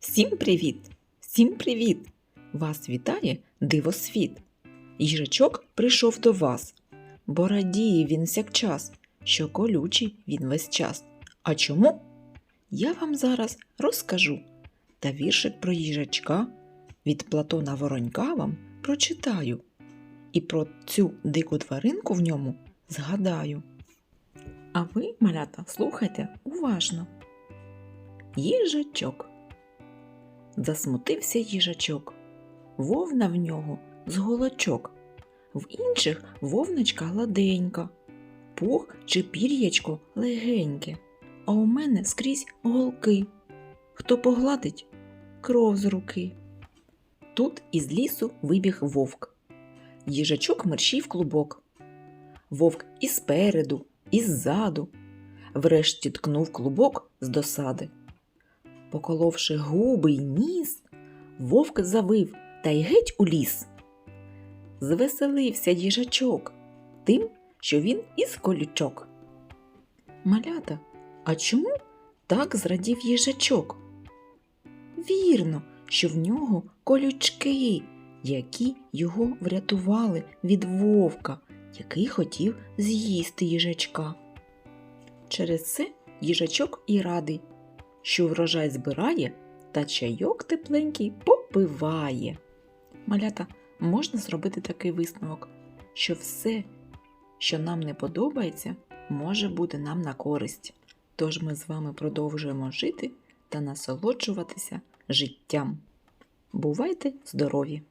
Всім привіт! Всім привіт! Вас вітає дивосвіт. Їжачок прийшов до вас, бо радіє він всякчас, що колючий він весь час. А чому? Я вам зараз розкажу. Та віршик про їжачка від Платона Воронька вам прочитаю. І про цю дику тваринку в ньому згадаю. А ви, малята, слухайте уважно. Їжачок. Засмутився їжачок. Вовна в нього з голочок, в інших вовночка гладенька, пух чи пір'ячко легеньке, а у мене скрізь голки. Хто погладить кров з руки. Тут із лісу вибіг вовк. Їжачок мерщій клубок. Вовк і спереду, і ззаду. Врешті ткнув клубок з досади. Поколовши губи й ніс, вовк завив та й геть у ліс. Звеселився їжачок тим, що він із колючок. Малята, а чому так зрадів їжачок? Вірно, що в нього колючки, які його врятували від вовка, який хотів з'їсти їжачка. Через це їжачок і радий, що врожай збирає та чайок тепленький попиває. Малята, можна зробити такий висновок, що все, що нам не подобається, може бути нам на користь. Тож ми з вами продовжуємо жити та насолоджуватися життям. Бувайте здорові!